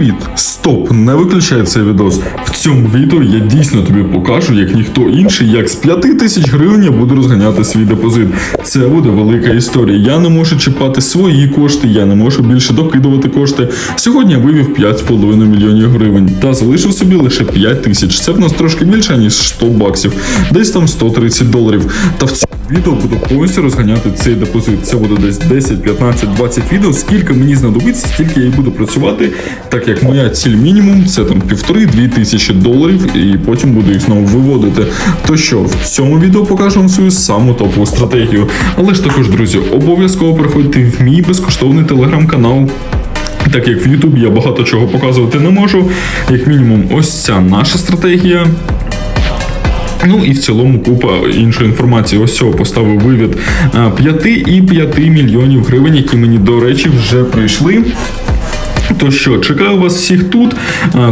Привіт! Стоп! Не виключай цей відос. В цьому відео я дійсно тобі покажу, як ніхто інший, як з 5 тисяч гривень я буду розганяти свій депозит. Це буде велика історія. Я не можу чіпати свої кошти, я не можу більше докидувати кошти. Сьогодні я вивів 5,5 мільйонів гривень та залишив собі лише 5 тисяч. Це в нас трошки більше, ніж 100 баксів, десь там 130 доларів. Та в цьому відео буду повністю розганяти цей депозит. Це буде десь 10, 15, 20 відео. Скільки мені знадобиться, стільки я і буду працювати, так як моя ціль мінімум це там півтори-дві тисячі доларів, і потім буду їх знову виводити. То що в цьому відео покажу вам свою саму топову стратегію. Але ж також, друзі, обов'язково приходьте в мій безкоштовний телеграм-канал. Так як в YouTube я багато чого показувати не можу, як мінімум, ось ця наша стратегія. Ну і в цілому купа іншої інформації. Ось цього поставив вивід 5 і 5 мільйонів гривень, які мені, до речі, вже прийшли. То що, чекаю вас всіх тут.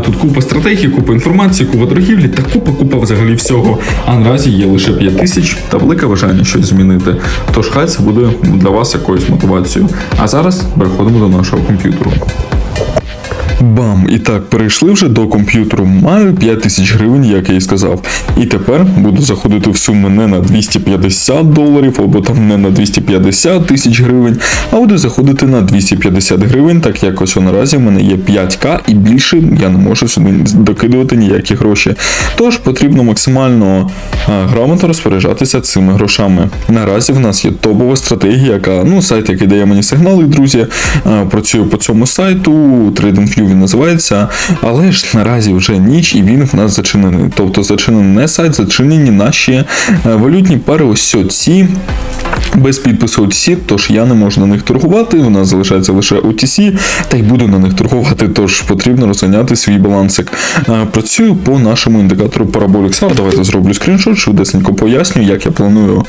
Тут купа стратегії, купа інформації, купа торгівлі та купа-купа взагалі всього. А наразі є лише 5 тисяч та велике бажання щось змінити. Тож хай це буде для вас якоюсь мотивацією. А зараз переходимо до нашого комп'ютеру. Бам! І так, перейшли вже до комп'ютеру. Маю 5 тисяч гривень, як я і сказав. І тепер буду заходити в суму не на 250 доларів, або там не на 250 тисяч гривень, а буду заходити на 250 гривень, так як ось наразі в мене є 5к і більше я не можу сюди докидувати ніякі гроші. Тож потрібно максимально грамотно розпоряджатися цими грошами. Наразі в нас є топова стратегія, яка ну сайт, який дає мені сигнали, друзі. Працюю по цьому сайту. TradingView він називається, але ж наразі вже ніч і він в нас зачинений. Тобто зачинений не сайт, зачинені наші е, валютні пари. Ось ці. Без підпису OTC, тож я не можу на них торгувати. У нас залишається лише OTC, та й буду на них торгувати, тож потрібно розганяти свій балансик. Працюю по нашому індикатору Parabolic SAR. Давайте зроблю скріншот, швидесенько поясню, як я планую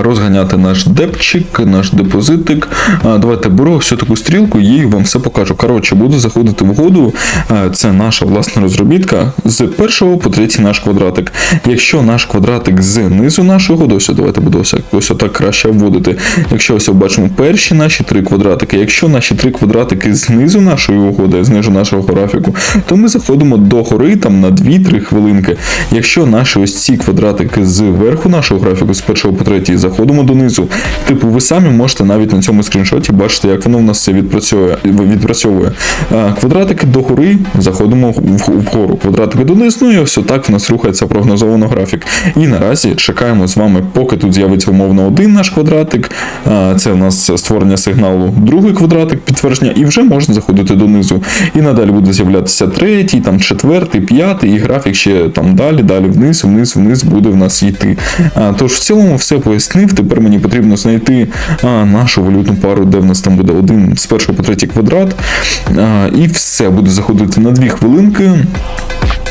розганяти наш депчик, наш депозитик. Давайте беру всю таку стрілку і вам все покажу. Коротше, буду заходити в угоду. Це наша власна розробітка з першого по третій наш квадратик. Якщо наш квадратик знизу нашого ось давайте буду ось, отак краще обводити. Якщо ось бачимо перші наші три квадратики, якщо наші три квадратики знизу нашої угоди, знизу нашого графіку, то ми заходимо до гори там на 2-3 хвилинки. Якщо наші ось ці квадратики з верху нашого графіку, з першого по третій, заходимо донизу. Типу, ви самі можете навіть на цьому скріншоті бачити, як воно в нас все відпрацьовує. відпрацьовує. А, Квадратики до гори, заходимо вгору. Квадратики донизу, ну і ось отак в нас рухається прогнозовано графік. І наразі чекаємо з вами, поки тут з'явиться умовно один наш квадратик. Це у нас створення сигналу, другий квадратик підтвердження, і вже можна заходити донизу. І надалі буде з'являтися третій, там четвертий, п'ятий, і графік ще там далі, далі вниз, вниз, вниз буде в нас йти. Тож в цілому все пояснив. Тепер мені потрібно знайти нашу валютну пару, де в нас там буде один з першого по третій квадрат. І все, буду заходити на дві хвилинки.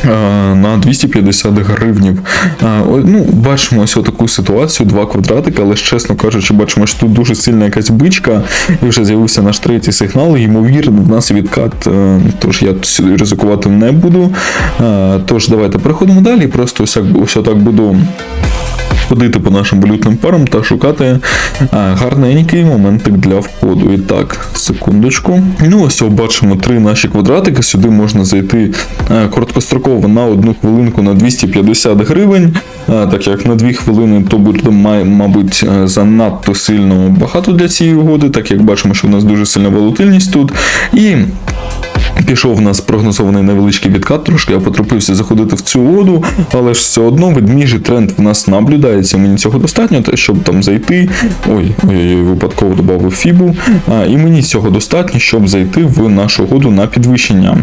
А, На 250 гривнів. Ну, бачимо ось таку ситуацію, два квадратики, але ж, чесно кажучи, бачимо, що тут дуже сильна якась бичка, і вже з'явився наш третій сигнал. Ймовірно, в нас відкат, е, тож я ризикувати не буду. Тож давайте переходимо далі. Просто ось, ось так буду ходити по нашим валютним парам та шукати гарненький моментик для входу. І так, секундочку. Ну, ось бачимо три наші квадратики. Сюди можна зайти короткостроково на одну хвилинку на 250 гривень. Так як на дві хвилини то буде, мабуть, е, занадто сильно багато для цієї угоди, так як бачимо, що в нас дуже сильна волатильність тут. І Пішов у нас прогнозований невеличкий відкат, трошки я потрапився заходити в цю воду, але ж все одно ведміжий тренд в нас наблюдається. Мені цього достатньо, щоб там зайти. Ой, ой, випадково додав фібу. І мені цього достатньо, щоб зайти в нашу угоду на підвищення.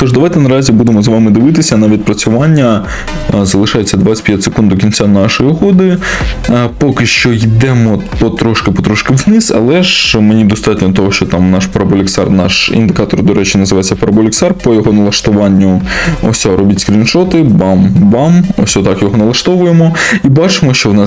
Тож давайте наразі будемо з вами дивитися на відпрацювання. Залишається 25 секунд до кінця нашої угоди. Поки що йдемо потрошки-потрошки вниз, але ж мені достатньо того, що там наш параболіксар, наш індикатор, до речі, називається параболіксар. По його налаштуванню ось робіть скріншоти, бам-бам. Ось отак його налаштовуємо. І бачимо, що в нас